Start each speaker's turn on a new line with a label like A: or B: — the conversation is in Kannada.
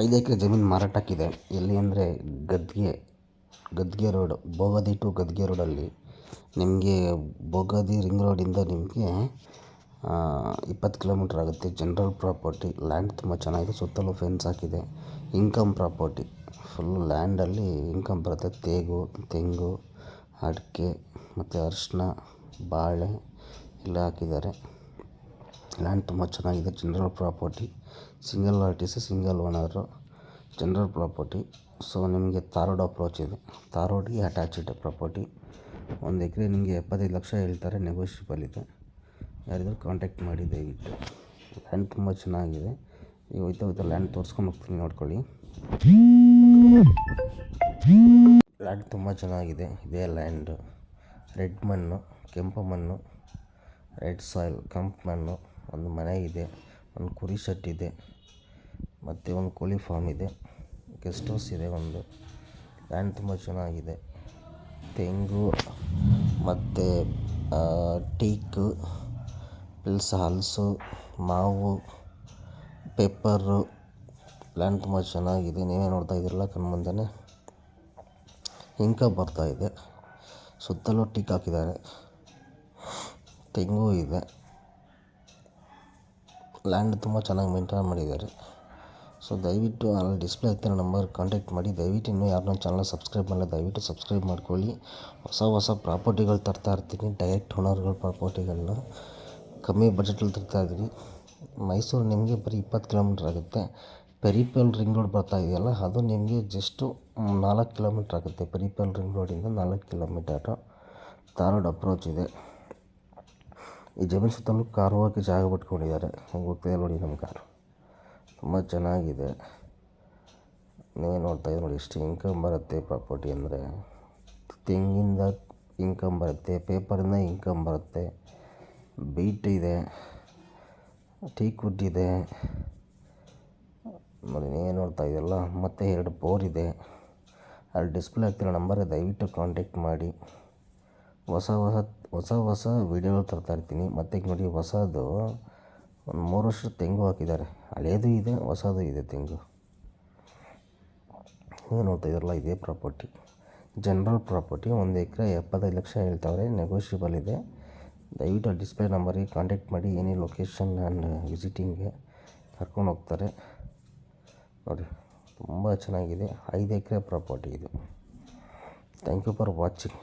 A: ಐದು ಎಕರೆ ಜಮೀನು ಮಾರಾಟಕ್ಕಿದೆ. ಎಲ್ಲಿ ಅಂದರೆ ಗದ್ಗೆ ಗದ್ಗೆ ರೋಡು, ಬೋಗದಿ ಟು ಗದ್ಗೆ ರೋಡಲ್ಲಿ. ನಿಮಗೆ ಬೋಗದಿ ರಿಂಗ್ ರೋಡಿಂದ ನಿಮಗೆ ಇಪ್ಪತ್ತು ಕಿಲೋಮೀಟ್ರ್ ಆಗುತ್ತೆ. ಜನರಲ್ ಪ್ರಾಪರ್ಟಿ ಲ್ಯಾಂಡ್ ತುಂಬ ಚೆನ್ನಾಗಿದೆ. ಸುತ್ತಲೂ ಫೆನ್ಸ್ ಹಾಕಿದೆ. ಇನ್ಕಮ್ ಪ್ರಾಪರ್ಟಿ ಫುಲ್ ಲ್ಯಾಂಡಲ್ಲಿ ಇನ್ಕಮ್ ಬರುತ್ತೆ. ತೇಗು, ತೆಂಗು, ಅಡಿಕೆ, ಮತ್ತು ಅರಿಶಿನ ಬಾಳೆ ಎಲ್ಲ ಹಾಕಿದ್ದಾರೆ. ಲ್ಯಾಂಡ್ ತುಂಬ ಚೆನ್ನಾಗಿದೆ general property single RTC single owner general property so ನಿಮಗೆ ತಾರ್ ರೋಡ್ ಅಪ್ರೋಚ್ ಇದೆ ತಾರ್ ಅಟ್ಯಾಚ್ಡ್ ಪ್ರಾಪರ್ಟಿ ಒಂದು ಎಕರೆ ನಿಮಗೆ ಎಪ್ಪತ್ತೈದು ಲಕ್ಷ ಹೇಳ್ತಾರೆ ನೆಗೋಷಿಯಬಲ್ ಇದೆ. ಯಾರಿದ್ರು ಕಾಂಟ್ಯಾಕ್ಟ್ ಮಾಡಿ ದಯವಿಟ್ಟು. ಲ್ಯಾಂಡ್ ತುಂಬ ಚೆನ್ನಾಗಿದೆ. ಈಗ ಹೋಯ್ತಾ ಹೋಯ್ತಾ ಲ್ಯಾಂಡ್ ತೋರ್ಸ್ಕೊಂಡು ಹೋಗ್ತೀನಿ, ನೋಡ್ಕೊಳ್ಳಿ. ಲ್ಯಾಂಡ್ ತುಂಬ ಚೆನ್ನಾಗಿದೆ. ಇದೇ ಲ್ಯಾಂಡು ರೆಡ್ ಮಣ್ಣು, ಕೆಂಪು ಮಣ್ಣು ರೆಡ್ ಸಾಯಿಲ್ ಕೆಂಪು ಮಣ್ಣು. ಒಂದು ಮನೆ ಇದೆ, ಒಂದು ಕುರಿ ಶೆಡ್ ಇದೆ, ಮತ್ತು ಒಂದು ಕೋಳಿ ಫಾರ್ಮ್ ಇದೆ ಗೆಸ್ಟ್ ಹೌಸ್ ಇದೆ ಒಂದು. ಲ್ಯಾಂಡ್ ತುಂಬ ಚೆನ್ನಾಗಿದೆ. ತೆಂಗು, ಮತ್ತು ಟೀಕು ಪ್ಲಸ್ ಹಲಸು ಮಾವು ಪೆಪ್ಪರು ಲ್ಯಾಂಡ್ ತುಂಬ ಚೆನ್ನಾಗಿದೆ. ನೀವೇ ನೋಡ್ತಾ ಇದ್ದೀರಲ್ಲ ಕಣ್ಮುಂದೆನೇ ಬರ್ತಾ ಇದೆ. ಸುತ್ತಲೂ ಟೀಕ್ ಹಾಕಿದ್ದಾರೆ. ತೆಂಗು ಇದೆ. ಲ್ಯಾಂಡ್ ತುಂಬ ಚೆನ್ನಾಗಿ ಮೇಂಟೈನ್ ಮಾಡಿದ್ದಾರೆ. ಸೊ ದಯವಿಟ್ಟು ಅಲ್ಲಿ ಡಿಸ್ಪ್ಲೇ ಆಗ್ತಿರೋ ನಂಬರ್ ಕಾಂಟ್ಯಾಕ್ಟ್ ಮಾಡಿ. ದಯವಿಟ್ಟು ಇನ್ನೂ ಯಾರನ್ನ ಚಾನಲ್ ಸಬ್ಸ್ಕ್ರೈಬ್ ಮಾಡಿಲ್ಲ, ದಯವಿಟ್ಟು ಸಬ್ಸ್ಕ್ರೈಬ್ ಮಾಡ್ಕೊಳ್ಳಿ. ಹೊಸ ಹೊಸ ಪ್ರಾಪರ್ಟಿಗಳು ತರ್ತಾ ಇರ್ತೀನಿ, ಡೈರೆಕ್ಟ್ ಓನರ್ಗಳ ಪ್ರಾಪರ್ಟಿಗಳನ್ನ. ಕಮ್ಮಿ ಬಜೆಟಲ್ಲಿ ತರ್ತಾ ಇದ್ದೀನಿ. ಮೈಸೂರು ನಿಮಗೆ ಬರೀ ಇಪ್ಪತ್ತು ಕಿಲೋಮೀಟ್ರ್ ಆಗುತ್ತೆ. ಪೆರಿಪಲ್ ರಿಂಗ್ ರೋಡ್ ಬರ್ತಾ ಇದೆಯಲ್ಲ, ಅದು ನಿಮಗೆ ಜಸ್ಟು ನಾಲ್ಕು ಕಿಲೋಮೀಟ್ರ್ ಆಗುತ್ತೆ. ಪೆರಿಪಲ್ ರಿಂಗ್ ರೋಡಿಂದ ನಾಲ್ಕು ಕಿಲೋಮೀಟರ್ ತಾರೋಡ್ ರೋಡ್ ಅಪ್ರೋಚ್ ಇದೆ. ಈ ಜಮೀನು ಸುತ್ತಲೂ ಕಾರು ಹಾಕಿ ಜಾಗ ಬಿಟ್ಕೊಂಡಿದ್ದಾರೆ ಹೆಂಗೆ ಹೋಗ್ತಿದೆ ನೋಡಿ ನಮ್ಮ ಕಾರು. ತುಂಬ ಚೆನ್ನಾಗಿದೆ. ನೀವೇ ನೋಡ್ತಾ ಇದ್ದೀರಿ ನೋಡಿ ಇಷ್ಟು ಇನ್ಕಮ್ ಬರುತ್ತೆ ಪ್ರಾಪರ್ಟಿ ಅಂದರೆ. ತೆಂಗಿಂದ ಇನ್ಕಮ್ ಬರುತ್ತೆ ಪೇಪರಿಂದ ಇನ್ಕಮ್ ಬರುತ್ತೆ. ಬೀಟ್ ಇದೆ. ಟೀಕ್ ವುಡ್ ಇದೆ. ನೋಡಿ, ನೀವೇ ನೋಡ್ತಾ ಇದೆಯಲ್ಲ ಮತ್ತು ಎರಡು ಬೋರ್ ಇದೆ. ಅಲ್ಲಿ ಡಿಸ್ಪ್ಲೇ ಆಗ್ತಿರೋ ನಂಬರ್ಗೆ ದಯವಿಟ್ಟು ಕಾಂಟ್ಯಾಕ್ಟ್ ಮಾಡಿ. ಹೊಸ ಹೊಸ ಹೊಸ ಹೊಸ ವೀಡಿಯೋಗಳು ತರ್ತಾ ಇರ್ತೀನಿ. ಮತ್ತು ನೋಡಿ ಹೊಸದು ಒಂದು ಮೂರು ವರ್ಷದ ತೆಂಗು ಹಾಕಿದ್ದಾರೆ. ಹಳೇದು ಇದೆ, ಹೊಸದು ಇದೆ ತೆಂಗು. ನೀವು ನೋಡ್ತಾ ಇದ್ರಲ್ಲ, ಇದೇ ಪ್ರಾಪರ್ಟಿ ಜನರಲ್ ಪ್ರಾಪರ್ಟಿ ಒಂದು ಎಕರೆ ಎಪ್ಪತ್ತೈದು ಲಕ್ಷ ಹೇಳ್ತಾವ್ರೆ ನೆಗೋಷಿಯಬಲ್ ಇದೆ. ದಯವಿಟ್ಟು ಡಿಸ್ಪ್ಲೇ ನಂಬರಿಗೆ ಕಾಂಟ್ಯಾಕ್ಟ್ ಮಾಡಿ, ಏನೇ ಲೊಕೇಶನ್ ಆ್ಯಂಡ್ ವಿಸಿಟಿಂಗ್ಗೆ ಕರ್ಕೊಂಡು ಹೋಗ್ತಾರೆ. ನೋಡಿ, ತುಂಬ ಚೆನ್ನಾಗಿದೆ. ಐದು ಎಕರೆ ಪ್ರಾಪರ್ಟಿ ಇದು. Thank you for watching